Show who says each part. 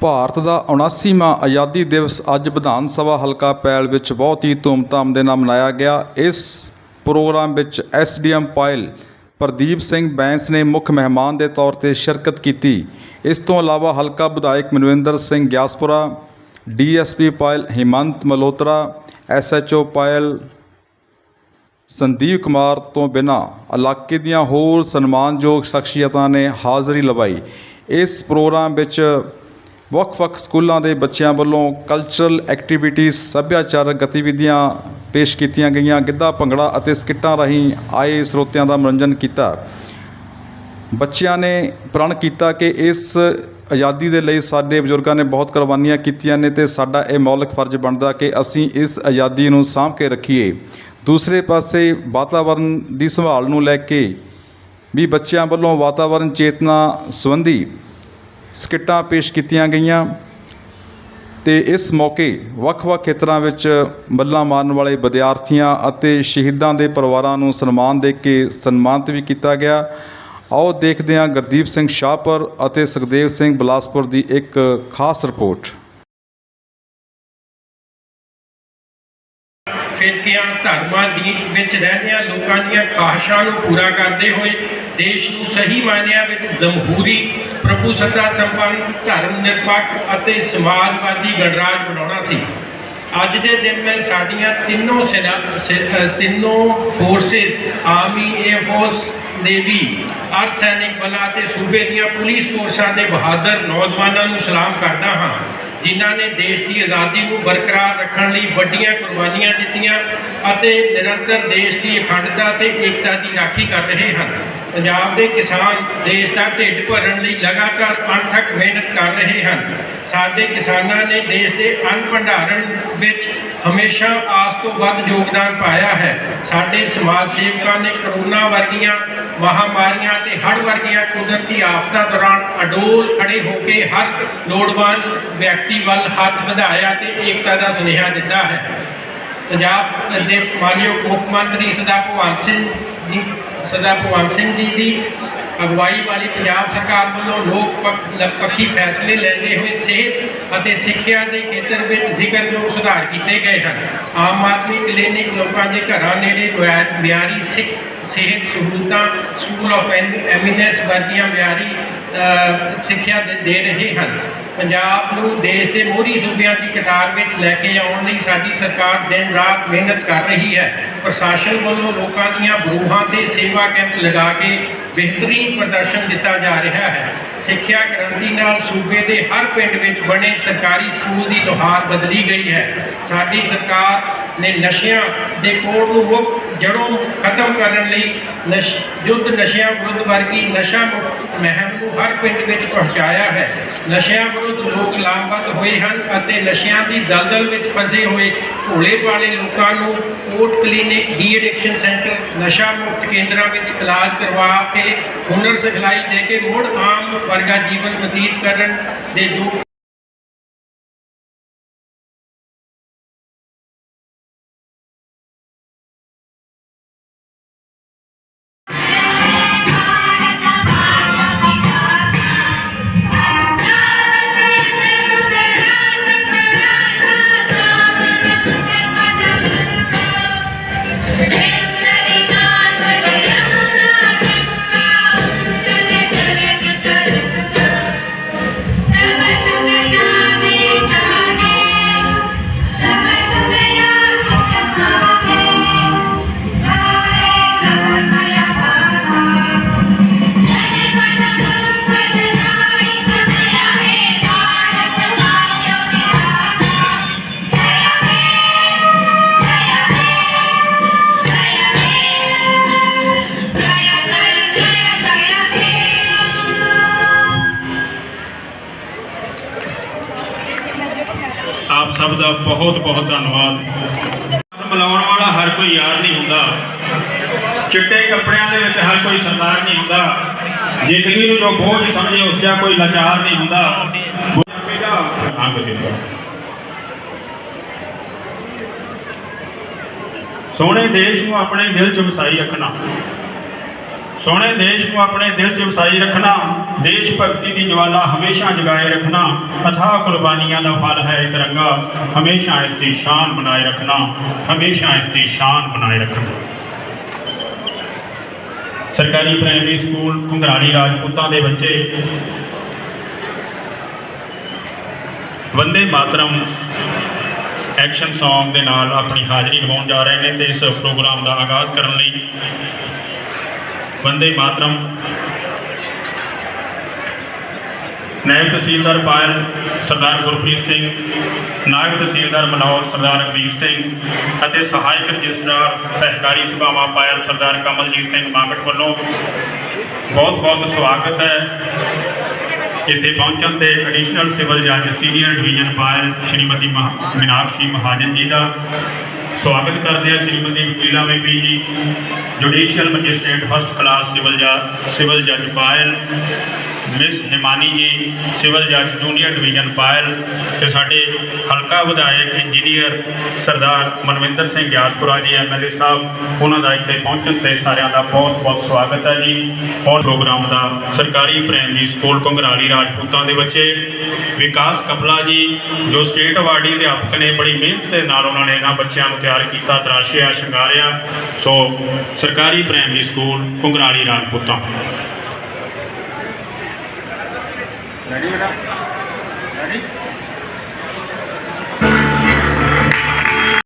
Speaker 1: ਭਾਰਤ ਦਾ 79ਵਾਂ ਆਜ਼ਾਦੀ ਦਿਵਸ ਅੱਜ ਵਿਧਾਨ ਸਭਾ ਹਲਕਾ ਪੈਲ ਵਿੱਚ ਬਹੁਤ ਹੀ ਧੂਮਧਾਮ ਦੇ ਨਾਲ ਮਨਾਇਆ ਗਿਆ। ਇਸ ਪ੍ਰੋਗਰਾਮ ਵਿੱਚ ਐਸਡੀਐਮ ਪਾਇਲ ਪ੍ਰਦੀਪ ਸਿੰਘ ਬੈਂਸ ਨੇ ਮੁੱਖ ਮਹਿਮਾਨ ਦੇ ਤੌਰ ਤੇ ਸ਼ਿਰਕਤ ਕੀਤੀ। ਇਸ ਤੋਂ ਇਲਾਵਾ ਹਲਕਾ ਵਿਧਾਇਕ ਮਨਵਿੰਦਰ ਸਿੰਘ ਗਿਆਸਪੁਰਾ ਡੀਐਸਪੀ ਪਾਇਲ ਹਿਮੰਤ ਮਲੋਤਰਾ ਐਸਐਚਓ ਪਾਇਲ ਸੰਦੀਪ ਕੁਮਾਰ ਤੋਂ ਬਿਨਾਂ ਇਲਾਕੇ ਦੀਆਂ ਹੋਰ ਸਨਮਾਨਯੋਗ ਸ਼ਖਸੀਅਤਾਂ ਨੇ ਹਾਜ਼ਰੀ ਲਵਾਈ। ਇਸ ਪ੍ਰੋਗਰਾਮ ਵਿੱਚ ਵੱਖ-ਵੱਖ ਸਕੂਲਾਂ ਦੇ ਬੱਚਿਆਂ ਵੱਲੋਂ ਕਲਚਰਲ ਐਕਟੀਵਿਟੀਜ਼ ਸੱਭਿਆਚਾਰਕ ਗਤੀਵਿਧੀਆਂ ਪੇਸ਼ ਕੀਤੀਆਂ ਗਈਆਂ। ਗਿੱਧਾ, ਭੰਗੜਾ ਅਤੇ ਸਕਿੱਟਾਂ ਰਾਹੀਂ ਆਏ ਸਰੋਤਿਆਂ ਦਾ ਮਨੋਰੰਜਨ ਕੀਤਾ। ਬੱਚਿਆਂ ਨੇ ਪ੍ਰਣ ਕੀਤਾ ਕਿ ਇਸ ਆਜ਼ਾਦੀ ਦੇ ਲਈ ਸਾਡੇ ਬਜ਼ੁਰਗਾਂ ਨੇ ਬਹੁਤ ਕੁਰਬਾਨੀਆਂ ਕੀਤੀਆਂ ਨੇ ਤੇ ਸਾਡਾ ਇਹ ਮੌਲਿਕ ਫਰਜ਼ ਬਣਦਾ ਕਿ ਅਸੀਂ ਇਸ ਆਜ਼ਾਦੀ ਨੂੰ ਸਾਂਭ ਕੇ ਰੱਖੀਏ। ਦੂਸਰੇ ਪਾਸੇ ਵਾਤਾਵਰਣ ਦੀ ਸੰਭਾਲ ਨੂੰ ਲੈ ਕੇ ਵੀ ਬੱਚਿਆਂ ਵੱਲੋਂ ਵਾਤਾਵਰਣ ਚੇਤਨਾ ਸੰਬੰਧੀ ਸਕਿੱਟਾਂ ਪੇਸ਼ ਕੀਤੀਆਂ ਗਈਆਂ ਤੇ ਇਸ ਮੌਕੇ ਵੱਖ-ਵੱਖ ਖੇਤਰਾਂ ਵਿੱਚ ਮੱਲਾਂ ਮਾਰਨ ਵਾਲੇ ਵਿਦਿਆਰਥੀਆਂ ਅਤੇ ਸ਼ਹੀਦਾਂ ਦੇ ਪਰਿਵਾਰਾਂ ਨੂੰ ਸਨਮਾਨ ਦੇ ਕੇ ਸਨਮਾਨਿਤ ਵੀ ਕੀਤਾ ਗਿਆ। ਆਓ ਦੇਖਦੇ ਹਾਂ ਗੁਰਦੀਪ ਸਿੰਘ ਸ਼ਾਹਪੁਰ ਅਤੇ ਸੁਖਦੇਵ ਸਿੰਘ ਬਲਾਸਪੁਰ ਦੀ ਇੱਕ ਖਾਸ ਰਿਪੋਰਟ।
Speaker 2: ਫਿਰਕਿਆਂ ਧਰਮਾਂ ਦੀ ਵਿੱਚ ਰਹਿੰਦਿਆਂ ਲੋਕਾਂ ਦੀਆਂ ਖਾਹਿਸ਼ਾਂ ਨੂੰ ਪੂਰਾ ਕਰਦੇ ਹੋਏ ਦੇਸ਼ ਨੂੰ ਸਹੀ ਮਾਇਨਿਆਂ ਵਿੱਚ ਜਮਹੂਰੀ ਪ੍ਰਭੂ ਸੱਤਾ ਸੰਪੰਨ ਧਰਮ ਨਿਰਪੱਖ ਅਤੇ ਸਮਾਜਵਾਦੀ ਗਣਰਾਜ ਬਣਾਉਣਾ ਸੀ। ਅੱਜ ਦੇ ਦਿਨ ਮੈਂ ਸਾਡੀਆਂ ਤਿੰਨੋਂ ਸੈਨਾ ਤਿੰਨੋਂ forces army air force navy ਅਰਧ ਸੈਨਿਕ ਬਲਾਂ ਅਤੇ ਸੂਬੇ ਦੀਆਂ ਪੁਲਿਸ ਫੋਰਸਾਂ ਦੇ ਬਹਾਦਰ ਨੌਜਵਾਨਾਂ ਨੂੰ ਸਲਾਮ ਕਰਦਾ ਹਾਂ। ਜਿਨ੍ਹਾਂ ਨੇ ਦੇਸ਼ ਦੀ ਆਜ਼ਾਦੀ ਨੂੰ ਬਰਕਰਾਰ ਰੱਖਣ ਲਈ ਵੱਡੀਆਂ ਕੁਰਬਾਨੀਆਂ ਦਿੱਤੀਆਂ ਅਤੇ ਨਿਰੰਤਰ ਦੇਸ਼ ਦੀ ਅਖੰਡਤਾ ਤੇ ਏਕਤਾ ਦੀ ਰਾਖੀ ਕਰ ਰਹੇ ਹਨ। ਪੰਜਾਬ ਦੇ ਕਿਸਾਨ ਦੇਸ਼ ਦਾ ਢਿੱਡ ਭਰਨ ਲਈ ਲਗਾਤਾਰ ਅਣਥੱਕ ਮਿਹਨਤ ਕਰ ਰਹੇ ਹਨ। ਸਾਡੇ ਕਿਸਾਨਾਂ ਨੇ ਦੇਸ਼ ਦੇ ਅੰਨ ਭੰਡਾਰਨ ਵਿੱਚ ਹਮੇਸ਼ਾ ਆਸ ਤੋਂ ਵੱਧ ਯੋਗਦਾਨ ਪਾਇਆ ਹੈ। ਸਾਡੇ ਸਮਾਜ ਸੇਵਕਾਂ ਨੇ ਕਰੋਨਾ ਵਰਗੀਆਂ ਮਹਾਮਾਰੀਆਂ ਤੇ ਹੜ੍ਹ ਵਰਗੀਆਂ ਕੁਦਰਤੀ ਆਫਤਾਂ ਦੌਰਾਨ ਅਡੋਲ ਖੜੇ ਹੋ ਕੇ ਹਰ ਲੋੜਵੰਦ ਵਿਅਕਤੀ ਵੱਲ ਹੱਥ ਵਧਾਇਆ ਤੇ ਏਕਤਾ ਦਾ ਸੁਨੇਹਾ ਦਿੱਤਾ ਹੈ। ਪੰਜਾਬ ਦੇ ਮਾਨਯੋਗ ਮੁੱਖ ਮੰਤਰੀ ਸਰਦਾਰ ਭਗਵੰਤ ਸਿੰਘ ਜੀ ਸਰਦਾਰ ਭਗਵੰਤ ਸਿੰਘ ਜੀ ਦੀ ਅਗਵਾਈ ਵਾਲੀ ਪੰਜਾਬ ਸਰਕਾਰ ਵੱਲੋਂ ਲੋਕ ਪੱਖੀ ਫੈਸਲੇ ਲੈਂਦੇ ਹੋਏ ਸਿਹਤ ਅਤੇ ਸਿੱਖਿਆ ਦੇ ਖੇਤਰ ਵਿੱਚ ਜ਼ਿਕਰਯੋਗ ਸੁਧਾਰ ਕੀਤੇ ਗਏ ਹਨ। ਆਮ ਆਦਮੀ ਕਲੀਨਿਕ ਲੋਕਾਂ ਦੇ ਘਰਾਂ ਨੇੜੇ ਬਿਆਰੀ ਮਿਆਰੀ ਸਿੱਖ ਸਿਹਤ ਸਹੂਲਤਾਂ, ਸਕੂਲ ਆਫ ਐਮੀਨੈਂਸ ਵਰਗੀਆਂ ਬਿਆਰੀ ਸਿੱਖਿਆ ਦੇ ਦੇ ਰਹੇ ਹਨ। ਪੰਜਾਬ ਨੂੰ ਦੇਸ਼ ਦੇ ਮੋਹਰੀ ਸੂਬਿਆਂ ਦੀ ਕਤਾਰ ਵਿੱਚ ਲੈ ਕੇ ਆਉਣ ਲਈ ਸਾਡੀ ਸਰਕਾਰ ਦਿਨ ਰਾਤ ਮਿਹਨਤ ਕਰ ਰਹੀ ਹੈ। ਪ੍ਰਸ਼ਾਸਨ ਵੱਲੋਂ ਲੋਕਾਂ ਦੀਆਂ ਬਰੂਹਾਂ ਤੇ ਸੇਵਾ ਕੈਂਪ ਲਗਾ ਕੇ ਬਿਹਤਰੀਨ ਪ੍ਰਦਰਸ਼ਨ ਦਿੱਤਾ ਜਾ ਰਿਹਾ ਹੈ। ਸਿੱਖਿਆ ਕ੍ਰਾਂਤੀ ਨਾਲ ਸੂਬੇ ਦੇ ਹਰ ਪਿੰਡ ਵਿੱਚ ਬਣੇ ਸਰਕਾਰੀ ਸਕੂਲ ਦੀ ਨੁਹਾਰ ਬਦਲੀ ਗਈ ਹੈ। ਸਾਡੀ ਸਰਕਾਰ ਨੇ ਨਸ਼ਿਆਂ ਦੇ ਕੋੜ ਨੂੰ ਮੁੱਖ ਜੜੋਂ ਖਤਮ ਕਰਨ ਲਈ ਨਸ਼ ਯੁੱਧ ਨਸ਼ਿਆਂ ਵਿਰੁੱਧ ਵਰਗੀ ਨਸ਼ਾ ਮੁਕਤ ਮਹਿਮ ਨੂੰ ਹਰ ਪਿੰਡ ਵਿੱਚ ਪਹੁੰਚਾਇਆ ਹੈ। ਨਸ਼ਿਆਂ ਵਿਰੁੱਧ ਲੋਕ ਲਾਮਬੰਦ ਹੋਏ ਹਨ ਅਤੇ ਨਸ਼ਿਆਂ ਦੀ ਦਲਦਲ ਵਿੱਚ ਫਸੇ ਹੋਏ ਭੋਲੇ ਵਾਲੇ ਲੋਕਾਂ ਨੂੰ ਕੋਟ ਕਲੀਨਿਕ ਡੀ ਐਡਿਕਸ਼ਨ ਸੈਂਟਰ, ਨਸ਼ਾ ਮੁਕਤ ਕੇਂਦਰਾਂ ਵਿੱਚ ਇਲਾਜ ਕਰਵਾ ਕੇ ਹੁਨਰ ਸਿਖਲਾਈ ਦੇ ਕੇ ਮੁੜ ਆਮ ਵਰਗਾ ਜੀਵਨ ਬਤੀਤ ਕਰਨ ਦੇ ਜੋ
Speaker 3: ਆਪ ਸਭ ਦਾ ਬਹੁਤ ਬਹੁਤ ਧੰਨਵਾਦ। ਮਿਲਾਉਣ ਵਾਲਾ ਹਰ ਕੋਈ ਯਾਰ ਨਹੀਂ ਹੁੰਦਾ। ਚਿੱਟੇ ਕੱਪੜਿਆਂ ਦੇ ਵਿੱਚ ਹਰ ਕੋਈ ਸਰਦਾਰ ਨਹੀਂ ਹੁੰਦਾ। ਜ਼ਿੰਦਗੀ ਨੂੰ ਜੋ ਬੋਝ ਸਮਝੇ, ਉਸ ਦਾ ਕੋਈ ਲਾਚਾਰ ਨਹੀਂ ਹੁੰਦਾ। ਮੇਰਾ ਅੰਗ ਸੋਹਣੇ ਦੇਸ਼ ਨੂੰ ਆਪਣੇ ਦਿਲ 'ਚ ਵਸਾਈ ਰੱਖਣਾ। ਸੋਹਣੇ ਦੇਸ਼ ਨੂੰ ਆਪਣੇ ਦਿਲ 'ਚ ਵਸਾਈ ਰੱਖਣਾ, ਦੇਸ਼ ਭਗਤੀ ਦੀ ਜਵਾਲਾ ਹਮੇਸ਼ਾ ਜਗਾਏ ਰੱਖਣਾ ਅਥਾਹ ਕੁਰਬਾਨੀਆਂ ਦਾ ਫਲ ਹੈ ਤਿਰੰਗਾ ਹਮੇਸ਼ਾ ਇਸ ਦੀ ਸ਼ਾਨ ਬਣਾਏ ਰੱਖਣਾ, ਹਮੇਸ਼ਾ ਇਸ ਦੀ ਸ਼ਾਨ ਬਣਾਏ ਰੱਖਣਾ। ਸਰਕਾਰੀ ਪ੍ਰਾਇਮਰੀ ਸਕੂਲ ਘੁੰਗਰਾਲੀ ਰਾਜਪੂਤਾਂ ਦੇ ਬੱਚੇ, ਵੰਦੇ ਮਾਤਰਮ ਐਕਸ਼ਨ Song ਦੇ ਨਾਲ ਆਪਣੀ ਹਾਜ਼ਰੀ ਨਿਭਾਉਣ ਜਾ ਰਹੇ ਨੇ ਤੇ ਇਸ ਪ੍ਰੋਗਰਾਮ ਦਾ ਆਗਾਜ਼ ਕਰਨ ਲਈ ਬੰਦੇ ਮਾਤਰਮ। ਨਾਇਬ ਤਹਿਸੀਲਦਾਰ ਪਾਇਲ ਸਰਦਾਰ ਗੁਰਪ੍ਰੀਤ ਸਿੰਘ, ਨਾਇਬ ਤਹਿਸੀਲਦਾਰ ਮਨੋਜ ਸਰਦਾਰ ਅਮਰੀਕ ਸਿੰਘ ਅਤੇ ਸਹਾਇਕ ਰਜਿਸਟਰਾਰ ਸਹਿਕਾਰੀ ਸਭਾਵਾਂ ਪਾਇਲ ਸਰਦਾਰ ਕਮਲਜੀਤ ਸਿੰਘ ਮਾਂਗਟ ਵੱਲੋਂ ਬਹੁਤ ਬਹੁਤ ਸਵਾਗਤ ਹੈ। ਇੱਥੇ ਪਹੁੰਚਣ ਤੇ ਐਡੀਸ਼ਨਲ ਸਿਵਲ ਜੱਜ ਸੀਨੀਅਰ ਡਿਵੀਜ਼ਨ ਪਾਇਲ ਸ਼੍ਰੀਮਤੀ ਮਹਾ- ਮੀਨਾਕਸ਼ੀ ਮਹਾਜਨ ਜੀ ਦਾ ਸਵਾਗਤ ਕਰਦੇ ਹਾਂ। ਸ਼੍ਰੀਮਤੀ ਵਕੀਲਾ ਬੀਬੀ ਜੀ judicial magistrate first class civil ਜੱਜ ਸਿਵਲ ਜੱਜ ਪਾਇਲ ਮਿਸ ਹਿਮਾਨੀ ਜੀ ਸਿਵਲ ਜੱਜ ਜੂਨੀਅਰ ਡਿਵੀਜ਼ਨ ਪਾਇਲ ਤੇ ਸਾਡੇ ਹਲਕਾ ਵਿਧਾਇਕ ਇੰਜੀਨੀਅਰ ਸਰਦਾਰ ਮਨਵਿੰਦਰ ਸਿੰਘ ਗਿਆਸਪੁਰਾ ਜੀ ਐਮਐਲਏ ਸਾਹਿਬ, ਉਹਨਾਂ ਦਾ ਇੱਥੇ ਪਹੁੰਚਣ ਤੇ ਸਾਰਿਆਂ ਦਾ ਬਹੁਤ ਬਹੁਤ ਸਵਾਗਤ ਹੈ ਜੀ। ਔਰ ਪ੍ਰੋਗਰਾਮ ਦਾ ਸਰਕਾਰੀ ਪ੍ਰਾਇਮਰੀ ਸਕੂਲ ਘੁੰਗਰਾਲੀ ਰਾਜਪੂਤਾਂ ਦੇ ਬੱਚੇ ਵਿਕਾਸ ਕਪਲਾ ਜੀ ਜੋ ਸਟੇਟ ਅਵਾਰਡੀ ਅਧਿਆਪਕ ਨੇ ਬੜੀ ਮਿਹਨਤ ਦੇ ਨਾਲ ਉਹਨਾਂ ਨੇ ਇਹਨਾਂ ਬੱਚਿਆਂ ਨੂੰ ਤਿਆਰ ਕੀਤਾ ਤਰਾਸ਼ਿਆ ਸ਼ਿੰਗਾਰਿਆ ਸੋ ਸਰਕਾਰੀ primary school Ghungrali Rajputan
Speaker 2: Ready, madam? Ready?